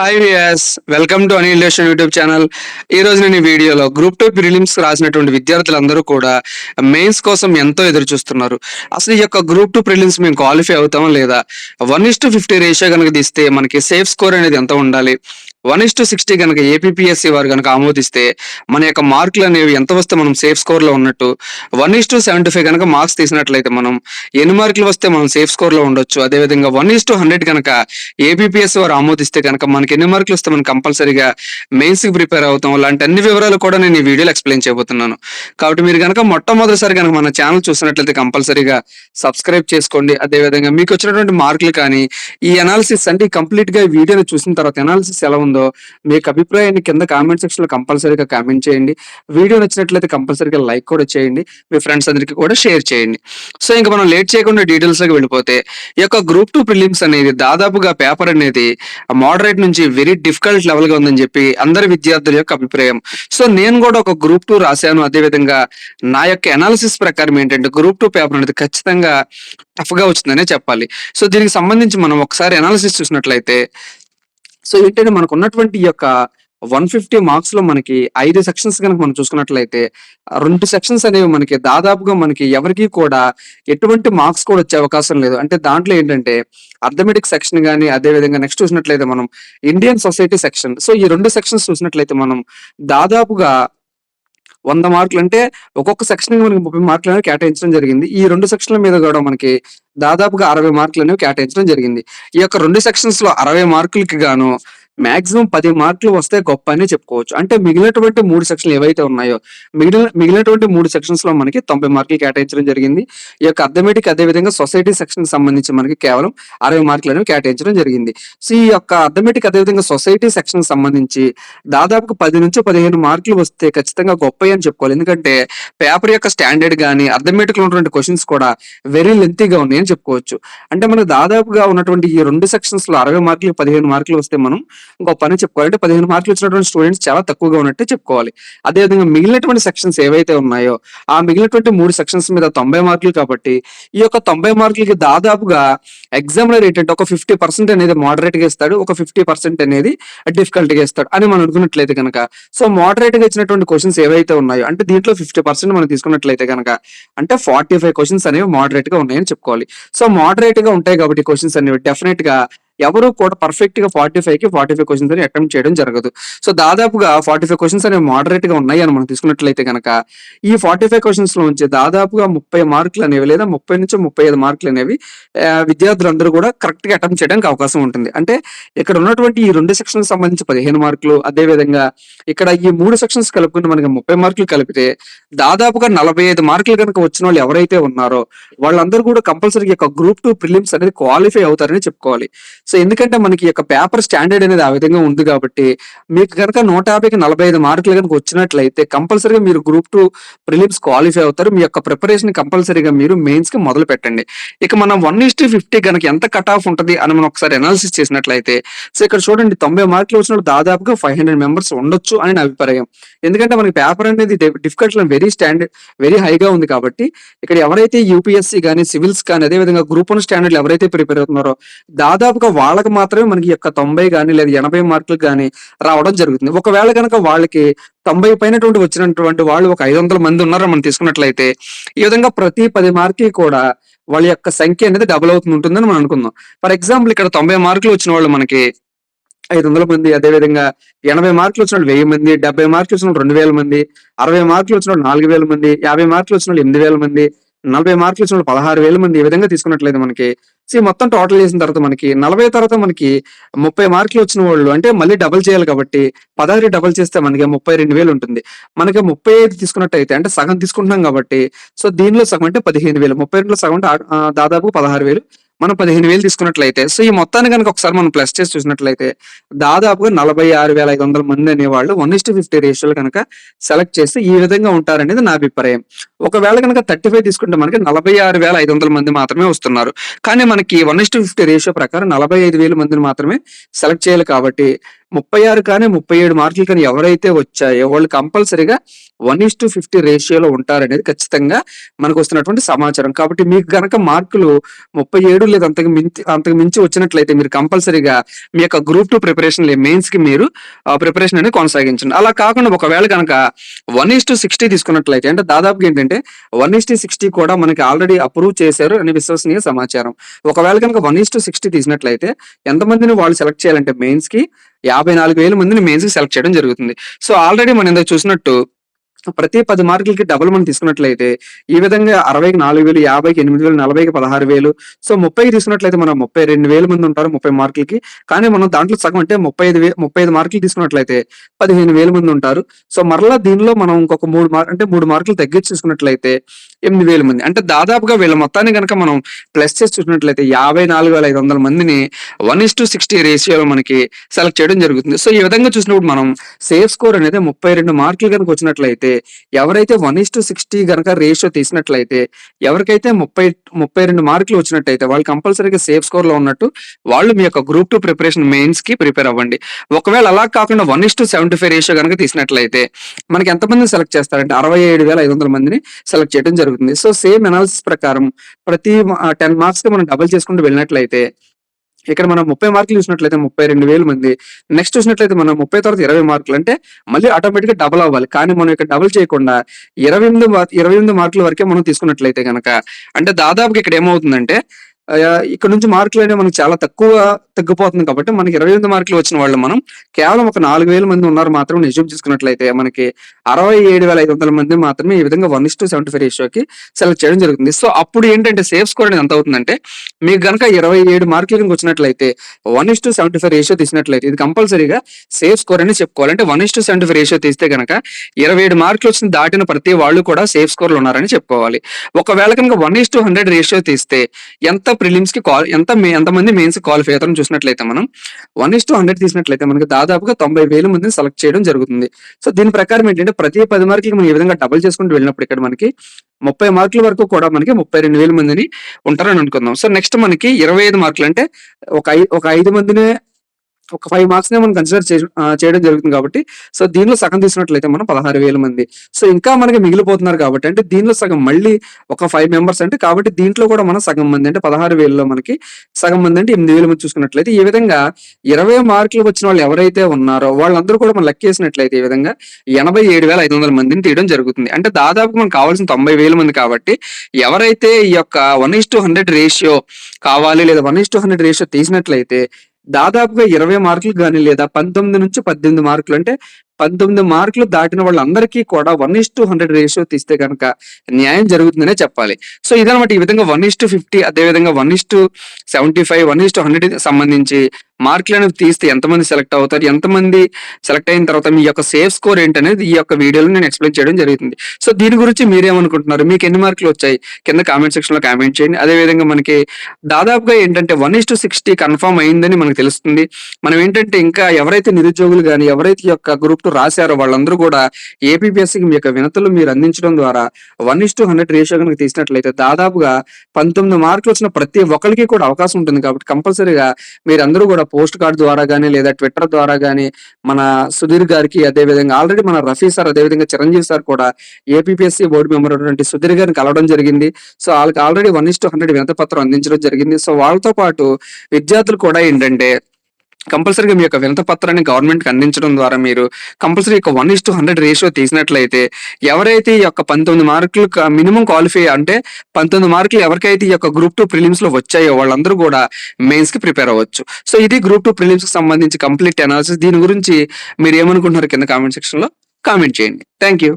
Hi viewers welcome to Anil డేషన్ YouTube channel ఈ రోజు నేను ఈ వీడియోలో గ్రూప్ టూ ప్రిలిమ్స్ రాసినటువంటి విద్యార్థులందరూ కూడా మెయిన్స్ కోసం ఎంతో ఎదురు చూస్తున్నారు. అసలు ఈ యొక్క గ్రూప్ టూ ప్రిలిమ్స్ మేము క్వాలిఫై అవుతామా లేదా? One is to fifty ratio కనుక తీస్తే మనకి సేఫ్ స్కోర్ అనేది ఎంత ఉండాలి? వన్ ఇస్ టు సిక్స్టీ కనుక ఏపీఎస్సి వారు కనుక ఆమోదిస్తే మన యొక్క మార్కులు అనేవి ఎంత వస్తే మనం సేఫ్ స్కోర్లో ఉన్నట్టు one is to seventy five కనుక మార్క్స్ తీసినట్లయితే మనం ఎన్ని మార్కులు వస్తే మనం సేఫ్ స్కోర్లో ఉండొచ్చు. అదేవిధంగా వన్ ఇస్ టు హండ్రెడ్ కనుక ఏపీఎస్సి వారు ఆమోదిస్తే కనుక మనకి ఎన్ని మార్కులు వస్తే మనం కంపల్సరీగా మెయిన్స్కి ప్రిపేర్ అవుతాం. లాంటి అన్ని వివరాలు కూడా నేను ఈ వీడియోలో ఎక్స్ప్లెయిన్ చేయబోతున్నాను. కాబట్టి మీరు కనుక మొట్టమొదటిసారి కనుక మన ఛానల్ చూసినట్లయితే కంపల్సరీగా సబ్స్క్రైబ్ చేసుకోండి. అదేవిధంగా మీకు వచ్చినటువంటి మార్కులు కానీ ఈ అనాలిసిస్ అంటే కంప్లీట్గా ఈ వీడియోని చూసిన తర్వాత అనాలిసిస్ ఎలా ఉంది మీకు అభిప్రాయాన్ని కింద కామెంట్ సెక్షన్లో కంపల్సరీగా కామెంట్ చేయండి. వీడియో నచ్చినట్లయితే కంపల్సరీగా లైక్ కూడా చేయండి. మీ ఫ్రెండ్స్ అందరికీ కూడా షేర్ చేయండి. సో ఇంకా మనం లేట్ చేయకుండా డీటెయిల్స్లోకి వెళ్ళిపోతే ఈ యొక్క గ్రూప్ టూ ప్రిలిమ్స్ అనేది దాదాపుగా పేపర్ అనేది మోడరేట్ నుంచి వెరీ డిఫికల్ట్ లెవెల్గా ఉందని చెప్పి అందరి విద్యార్థుల యొక్క అభిప్రాయం. సో నేను కూడా ఒక గ్రూప్ టూ రాశాను. అదే విధంగా నా యొక్క అనాలిసిస్ ప్రకారం ఏంటంటే గ్రూప్ టూ పేపర్ అనేది ఖచ్చితంగా టఫ్గా వచ్చిందనే చెప్పాలి. సో దీనికి సంబంధించి మనం ఒకసారి అనాలిసిస్ చూసినట్లయితే సో ఏంటంటే మనకు ఉన్నటువంటి యొక్క వన్ ఫిఫ్టీ మార్క్స్లో మనకి ఐదు సెక్షన్స్ కనుక మనం చూసుకున్నట్లయితే రెండు సెక్షన్స్ అనేవి మనకి దాదాపుగా మనకి ఎవరికి కూడా ఎటువంటి మార్క్స్ కూడా వచ్చే అవకాశం లేదు. అంటే దాంట్లో ఏంటంటే అర్థమెటిక్ సెక్షన్ కానీ అదే విధంగా నెక్స్ట్ చూసినట్లయితే మనం ఇండియన్ సొసైటీ సెక్షన్. సో ఈ రెండు సెక్షన్స్ చూసినట్లయితే మనం దాదాపుగా వంద మార్కులు అంటే ఒక్కొక్క సెక్షన్ మనకి ముప్పై మార్కులు కేటాయించడం జరిగింది. ఈ రెండు సెక్షన్ల మీద కూడా మనకి దాదాపుగా అరవై మార్కులు అనేవి కేటాయించడం జరిగింది. ఈ యొక్క రెండు సెక్షన్స్లో అరవై మార్కులకి గాను మాక్సిమం పది మార్కులు వస్తే గొప్ప అని చెప్పుకోవచ్చు. అంటే మిగిలినటువంటి మూడు సెక్షన్లు ఏవైతే ఉన్నాయో మిగిలిన మిగిలినటువంటి మూడు సెక్షన్స్లో మనకి తొంభై మార్కులు కేటాయించడం జరిగింది. ఈ యొక్క అర్థమెటిక్ అదే విధంగా సొసైటీ సెక్షన్ సంబంధించి మనకి కేవలం అరవై మార్కులు అనేవి కేటాయించడం జరిగింది. సో ఈ యొక్క అర్థమెటిక్ అదే విధంగా సొసైటీ సెక్షన్ సంబంధించి దాదాపు పది నుంచి పదిహేను మార్కులు వస్తే ఖచ్చితంగా గొప్ప అని చెప్పుకోవాలి. ఎందుకంటే పేపర్ యొక్క స్టాండర్డ్ కానీ అర్థమెటిక్లో ఉన్నటువంటి క్వశ్చన్స్ కూడా వెరీ లెంతీగా ఉన్నాయని చెప్పుకోవచ్చు. అంటే మనకు దాదాపుగా ఉన్నటువంటి ఈ రెండు సెక్షన్స్లో అరవై మార్కులు పదిహేను మార్కులు వస్తే మనం గొప్ప అని చెప్పుకోవాలి. అంటే పదిహేను మార్కులు వచ్చినటువంటి స్టూడెంట్స్ చాలా తక్కువగా ఉన్నట్టే చెప్పుకోవాలి. అదేవిధంగా మిగిలినటువంటి సెక్షన్స్ ఏవైతే ఉన్నాయో ఆ మిగిలినటువంటి మూడు సెక్షన్స్ మీద తొంభై మార్కులు కాబట్టి ఈ యొక్క తొంభై మార్కులకి దాదాపుగా ఎగ్జామ్లర్ ఏంటంటే ఒక ఫిఫ్టీ పర్సెంట్ అనేది మోడరేట్గా ఇస్తాడు ఒక ఫిఫ్టీ పర్సెంట్ అనేది డిఫికల్ట్గా ఇస్తాడు అని మనం అనుకున్నట్లయితే కనుక సో మోడరేట్గా ఇచ్చినటువంటి క్వశ్చన్స్ ఏవైతే ఉన్నాయో అంటే దీంట్లో ఫిఫ్టీ పర్సెంట్ మనం తీసుకున్నట్లయితే కనుక అంటే ఫార్టీ ఫైవ్ క్వశ్చన్స్ అనేవి మోడరేట్గా ఉన్నాయని చెప్పుకోవాలి. సో మోడరేట్గా ఉంటాయి కాబట్టి క్వశ్చన్స్ అనేవి డెఫినెట్గా ఎవరు కూడా పర్ఫెక్ట్గా ఫార్టీ ఫైవ్కి ఫార్టీ ఫైవ్ క్వశ్చన్స్ అని అటెంప్ట్ చేయడం జరగదు. సో దాదాపుగా ఫార్టీ ఫైవ్ క్వశ్చన్స్ అనేవి మోడరేట్గా ఉన్నాయి అని మనం తీసుకున్నట్లయితే కనుక ఈ ఫార్టీ ఫైవ్ క్వశ్చన్స్లో నుంచి దాదాపుగా ముప్పై మార్కులు అనేవి లేదా ముప్పై నుంచి ముప్పై ఐదు మార్కులు అనేవి విద్యార్థులందరూ కూడా కరెక్ట్గా అటెంప్ట్ చేయడానికి అవకాశం ఉంటుంది. అంటే ఇక్కడ ఉన్నటువంటి ఈ రెండు సెక్షన్స్ సంబంధించి పదిహేను మార్కులు అదే విధంగా ఇక్కడ ఈ మూడు సెక్షన్స్ కలుపుకుని మనకి ముప్పై మార్కులు కలిపితే దాదాపుగా నలభై ఐదు మార్కులు కనుక వచ్చిన వాళ్ళు ఎవరైతే ఉన్నారో వాళ్ళందరూ కూడా కంపల్సరీ యొక్క గ్రూప్ టూ ప్రిలిమ్స్ అనేది క్వాలిఫై అవుతారని చెప్పుకోవాలి. సో ఎందుకంటే మనకి యొక్క పేపర్ స్టాండర్డ్ అనేది ఆ విధంగా ఉంది కాబట్టి మీకు కనుక నూట యాభైకి నలభై ఐదు మార్కులు కనుక వచ్చినట్లయితే కంపల్సరీగా మీరు గ్రూప్ టూ ప్రిలిమ్స్ క్వాలిఫై అవుతారు. మీ యొక్క ప్రిపరేషన్ కంపల్సరీగా మీరు మెయిన్స్కి మొదలు పెట్టండి. ఇక మనం వన్ ఇస్ ఫిఫ్టీ కనుక ఎంత కట్ ఆఫ్ ఉంటుంది అని మనం ఒకసారి అనాలిసిస్ చేసినట్లయితే సో ఇక్కడ చూడండి తొంభై మార్కులు వచ్చినప్పుడు దాదాపుగా ఫైవ్ హండ్రెడ్ మెంబర్స్ ఉండొచ్చు అని నా అభిప్రాయం. ఎందుకంటే మనకి పేపర్ అనేది డిఫికల్ట్ వెరీ స్టాండర్డ్ వెరీ హైగా ఉంది కాబట్టి ఇక్కడ ఎవరైతే యూపీఎస్సీ కానీ సివిల్స్ కానీ అదే విధంగా గ్రూప్ వన్ స్టాండర్డ్ ఎవరైతే ప్రిపేర్ అవుతున్నారో దాదాపుగా వాళ్ళకి మాత్రమే మనకి యొక్క తొంభై కానీ లేదా ఎనభై మార్కులు కానీ రావడం జరుగుతుంది. ఒకవేళ కనుక వాళ్ళకి తొంభై పైనటువంటి వచ్చినటువంటి వాళ్ళు ఒక ఐదు వందల మంది ఉన్నారని మనం తీసుకున్నట్లయితే ఈ విధంగా ప్రతి పది మార్కి కూడా వాళ్ళ యొక్క సంఖ్య అనేది డబుల్ అవుతుంది ఉంటుందని మనం అనుకుందాం. ఫర్ ఎగ్జాంపుల్ ఇక్కడ తొంభై మార్కులు వచ్చిన వాళ్ళు మనకి ఐదు వందల మంది అదే విధంగా ఎనభై మార్కులు వచ్చిన వాళ్ళు వెయ్యి మంది డెబ్బై మార్కులు వచ్చిన వాళ్ళు రెండు వేల మంది అరవై మార్కులు వచ్చిన వాళ్ళు నాలుగు వేల మంది యాభై మార్కులు వచ్చిన వాళ్ళు ఎనిమిది వేల మంది నలభై మార్కులు వచ్చిన వాళ్ళు పదహారు వేల మంది ఈ విధంగా తీసుకున్నట్లయితే మనకి సో మొత్తం టోటల్ చేసిన తర్వాత మనకి నలభై తర్వాత మనకి ముప్పై మార్కులు వచ్చిన వాళ్ళు అంటే మళ్ళీ డబుల్ చేయాలి కాబట్టి పదహారు డబుల్ చేస్తే మనకి ముప్పై రెండు వేలు ఉంటుంది. మనకి ముప్పై ఐదు తీసుకున్నట్టయితే అంటే సగం తీసుకుంటున్నాం కాబట్టి సో దీనిలో సగం అంటే పదిహేను వేలు ముప్పై రెండులో సగం అంటే దాదాపు పదహారు వేలు. మనం పదిహేను వేలు తీసుకున్నట్లయితే సో ఈ మొత్తాన్ని కనుక ఒకసారి మనం ప్లస్ చేసి చూసినట్లయితే దాదాపుగా నలభై ఆరు వేల ఐదు వందల మంది అనేవాళ్ళు వన్ ఇస్ ఫిఫ్టీ రేషియోలు కనుక సెలెక్ట్ చేస్తే ఈ విధంగా ఉంటారనేది నా అభిప్రాయం. ఒకవేళ కనుక థర్టీ ఫైవ్ తీసుకుంటే మనకి నలభై ఆరు వేల ఐదు వందల మంది మాత్రమే వస్తున్నారు. కానీ మనకి వన్ ఇస్ ఫిఫ్టీ రేషియో ప్రకారం నలభై ఐదు వేల మందిని మాత్రమే సెలెక్ట్ చేయాలి కాబట్టి ముప్పై ఆరు కానీ ముప్పై ఏడు మార్కులు కానీ ఎవరైతే వచ్చాయో వాళ్ళు కంపల్సరీగా వన్ ఇస్ టు ఫిఫ్టీ రేషియోలో ఉంటారనేది ఖచ్చితంగా మనకు వస్తున్నటువంటి సమాచారం. కాబట్టి మీకు గనక మార్కులు ముప్పై ఏడు లేదా అంతకు మించి అంతకు మించి వచ్చినట్లయితే మీరు కంపల్సరీగా మీ యొక్క గ్రూప్ టూ ప్రిపరేషన్ మెయిన్స్కి మీరు ప్రిపరేషన్ అనేది కొనసాగించండి. అలా కాకుండా ఒకవేళ కనుక వన్ ఇస్ టు సిక్స్టీ తీసుకున్నట్లయితే అంటే దాదాపుగా ఏంటంటే వన్ ఇస్ టు సిక్స్టీ కూడా మనకి ఆల్రెడీ అప్రూవ్ చేశారు అని విశ్వసనీయ సమాచారం. ఒకవేళ కనుక వన్ ఇస్ టు సిక్స్టీ తీసినట్లయితే ఎంతమందిని వాళ్ళు సెలెక్ట్ చేయాలంటే మెయిన్స్కి యాభై నాలుగు వేల మందిని మెయిన్స్ సెలెక్ట్ చేయడం జరుగుతుంది. సో ఆల్రెడీ మనం ఇందాక చూసినట్టు ప్రతి పది మార్కులకి డబుల్ మనం తీసుకున్నట్లయితే ఈ విధంగా అరవైకి నాలుగు వేలు యాభైకి ఎనిమిది వేలు నలభైకి పదహారు వేలు. సో ముప్పైకి తీసుకున్నట్లయితే మనం ముప్పై రెండు వేల మంది ఉంటారు ముప్పై మార్కులకి. కానీ మనం దాంట్లో సగం అంటే ముప్పై ఐదు వే ముప్పై ఐదు మార్కులు తీసుకున్నట్లయితే పదిహేను వేల మంది ఉంటారు. సో మరలా దీనిలో మనం ఇంకొక మూడు మార్క్ అంటే మూడు మార్కులు తగ్గించి చూసుకున్నట్లయితే ఎనిమిది వేల మంది. అంటే దాదాపుగా వీళ్ళ మొత్తాన్ని కనుక మనం ప్లస్ చేసి చూసినట్లయితే యాభై నాలుగు వేల ఐదు వందల మందిని వన్ ఇస్ టు సిక్స్టీ రేషియోలో మనకి సెలెక్ట్ చేయడం జరుగుతుంది. సో ఈ విధంగా చూసినప్పుడు మనం సేఫ్ స్కోర్ అనేది ముప్పై రెండు మార్కులు కనుక వచ్చినట్లయితే ఎవరైతే వన్ ఇస్ టు సిక్స్టీ గనక రేషియో తీసినట్లయితే ఎవరికైతే ముప్పై ముప్పై రెండు మార్కులు వచ్చినట్టయితే వాళ్ళు కంపల్సరీగా సేఫ్ స్కోర్లో ఉన్నట్టు వాళ్ళు మీ యొక్క గ్రూప్ టూ ప్రిపరేషన్ మెయిన్స్కి ప్రిపేర్ అవ్వండి. ఒకవేళ అలా కాకుండా one is to seventy five ratio కనుక తీసినట్లయితే మనకి ఎంతమందిని సెలెక్ట్ చేస్తారంటే అరవై ఏడు వేల ఐదు వందల మందిని సెలెక్ట్ చేయడం జరుగుతుంది. సో సేమ్ అనాలిసిస్ ప్రకారం ప్రతి టెన్ మార్క్స్కి మనం డబుల్ చేసుకుంటూ వెళ్ళినట్లయితే ఇక్కడ మనం ముప్పై మార్కులు చూసినట్లయితే ముప్పై రెండు వేల మంది. నెక్స్ట్ చూసినట్లయితే మనం ముప్పై తర్వాత ఇరవై మార్కులు అంటే మళ్ళీ ఆటోమేటిక్గా డబుల్ అవ్వాలి. కానీ మనం ఇక్కడ డబుల్ చేయకుండా ఇరవై ఎనిమిది ఇరవై ఎనిమిది మార్కుల వరకే మనం తీసుకున్నట్లయితే కనుక అంటే దాదాపుగా ఇక్కడ ఏమవుతుందంటే ఇక్కడ నుంచి మార్కులు అనేవి మనకి చాలా తక్కువ తగ్గిపోతుంది కాబట్టి మనకి ఇరవై ఎనిమిది మార్కులు వచ్చిన వాళ్ళు మనం కేవలం ఒక నాలుగు వేల మంది ఉన్నారు మాత్రం నిజం తీసుకున్నట్లయితే మనకి అరవై ఏడు వేల ఐదు వందల మంది మాత్రమే ఈ విధంగా one is to seventy five రేషియోకి select చేయడం జరుగుతుంది. సో అప్పుడు ఏంటంటే సేఫ్ స్కోర్ అనేది ఎంత అవుతుందంటే మీకు గనక ఇరవై ఏడు మార్కులు కనుక వచ్చినట్లయితే one is to seventy five ratio తీసినట్లయితే ఇది కంపల్సరీగా సేఫ్ స్కోర్ అని చెప్పుకోవాలి అంటే one is to seventy five ratio తీస్తే గనక ఇరవై ఏడు మార్కులు వచ్చిన దాటిన ప్రతి వాళ్ళు కూడా సేఫ్ స్కోర్లో ఉన్నారని చెప్పుకోవాలి. ఒకవేళ కనుక one is to hundred ratio తీస్తే ఎంత ప్రిలిమ్స్కి కాల్ ఎంత ఎంతమంది మెయిన్స్ క్వాలిఫై అవుతారని చూసినట్లయితే మనం వన్ ఇస్ టు హండ్రెడ్ తీసినట్లయితే మనకి దాదాపుగా తొంభై వేల మందిని సెలెక్ట్ చేయడం జరుగుతుంది. సో దీని ప్రకారం ఏంటంటే ప్రతి పది మార్కులకి మనం ఈ విధంగా డబుల్ చేసుకుంటూ వెళ్ళినప్పుడు ఇక్కడ మనకి ముప్పై మార్కుల వరకు కూడా మనకి ముప్పై రెండు వేల మందిని ఉంటారని అనుకుందాం. సో నెక్స్ట్ మనకి ఇరవై ఐదు మార్కులు అంటే ఒక ఐదు ఒక ఐదు మందినే ఒక ఫైవ్ మార్క్స్ నే మనం కన్సిడర్ చేయడం జరుగుతుంది కాబట్టి సో దీనిలో సగం తీసినట్లయితే మనం పదహారు వేల మంది. సో ఇంకా మనకి మిగిలిపోతున్నారు కాబట్టి అంటే దీనిలో సగం మళ్ళీ ఒక ఫైవ్ మెంబర్స్ అంటే కాబట్టి దీంట్లో కూడా మనం సగం మంది అంటే పదహారు వేలలో మనకి సగం మంది అంటే ఎనిమిది వేల మంది చూసుకున్నట్లయితే ఈ విధంగా ఇరవై మార్కులు వచ్చిన వాళ్ళు ఎవరైతే ఉన్నారో వాళ్ళందరూ కూడా మనం లెక్క వేసినట్లయితే ఈ విధంగా ఎనభై ఏడు వేల ఐదు వందల మందిని తీయడం జరుగుతుంది. అంటే దాదాపు మనకు కావాల్సిన తొంభై వేల మంది కాబట్టి ఎవరైతే ఈ యొక్క one is to hundred ratio కావాలి లేదా one is to hundred ratio తీసినట్లయితే దాదాపుగా ఇరవై మార్కులు కానీ లేదా పంతొమ్మిది నుంచి పద్దెనిమిది మార్కులు అంటే పంతొమ్మిది మార్కులు దాటిన వాళ్ళందరికీ కూడా one is to hundred ratio తీస్తే కనుక న్యాయం జరుగుతుందనే చెప్పాలి. సో ఇదనమాట ఈ విధంగా వన్ ఇస్ టు ఫిఫ్టీ అదే విధంగా one is to seventy five one is to hundred సంబంధించి మార్కులు అనేవి తీస్తే ఎంతమంది సెలెక్ట్ అవుతారు ఎంతమంది సెలెక్ట్ అయిన తర్వాత మీ యొక్క సేఫ్ స్కోర్ ఏంటనేది ఈ యొక్క వీడియోలో నేను ఎక్స్ప్లెయిన్ చేయడం జరుగుతుంది. సో దీని గురించి మీరేమనుకుంటున్నారు? మీకు ఎన్ని మార్కులు వచ్చాయి? కింద కామెంట్ సెక్షన్లో కామెంట్ చేయండి. అదే విధంగా మనకి దాదాపుగా ఏంటంటే one is to sixty confirm అయిందని మనకు తెలుస్తుంది. మనం ఏంటంటే ఇంకా ఎవరైతే నిరుద్యోగులు కానీ ఎవరైతే యొక్క గ్రూప్ టూ రాశారో వాళ్ళందరూ కూడా ఏపీపీఎస్సీకి మీ యొక్క వినతులు మీరు అందించడం ద్వారా one is to hundred ratio కనుక తీసినట్లయితే దాదాపుగా పంతొమ్మిది మార్కులు వచ్చిన ప్రతి ఒక్కరికి కూడా అవకాశం ఉంటుంది కాబట్టి కంపల్సరీగా మీరందరూ కూడా పోస్ట్ కార్డ్ ద్వారా కానీ లేదా ట్విట్టర్ ద్వారా కానీ మన సుధీర్ గారికి అదే విధంగా ఆల్రెడీ మన రఫీ సార్ అదే విధంగా చిరంజీవి సార్ కూడా ఏపీఎస్సీ బోర్డు మెంబర్ అటువంటి సుధీర్ గారిని కలవడం జరిగింది. సో వాళ్ళకి already one is to hundred వినతపత్రం అందించడం జరిగింది. సో వాళ్ళతో పాటు విద్యార్థులు కూడా ఏంటంటే కంపల్సరీగా మీ యొక్క వినత పత్రాన్ని గవర్నమెంట్కి అందించడం ద్వారా మీరు కంపల్సరీ యొక్క one is to hundred ratio తీసినట్లయితే ఎవరైతే ఈ యొక్క పంతొమ్మిది మార్కులు మినిమం క్వాలిఫై అంటే పంతొమ్మిది మార్కులు ఎవరికైతే ఈ యొక్క గ్రూప్ టూ ప్రిలిమ్స్లో వచ్చాయో వాళ్ళందరూ కూడా మెయిన్స్కి ప్రిపేర్ అవ్వచ్చు. సో ఇది గ్రూప్ టూ ప్రిలిమ్స్కి సంబంధించి కంప్లీట్ అనాలిసిస్. దీని గురించి మీరు ఏమనుకుంటున్నారు కింద కామెంట్ సెక్షన్లో కామెంట్ చేయండి. Thank you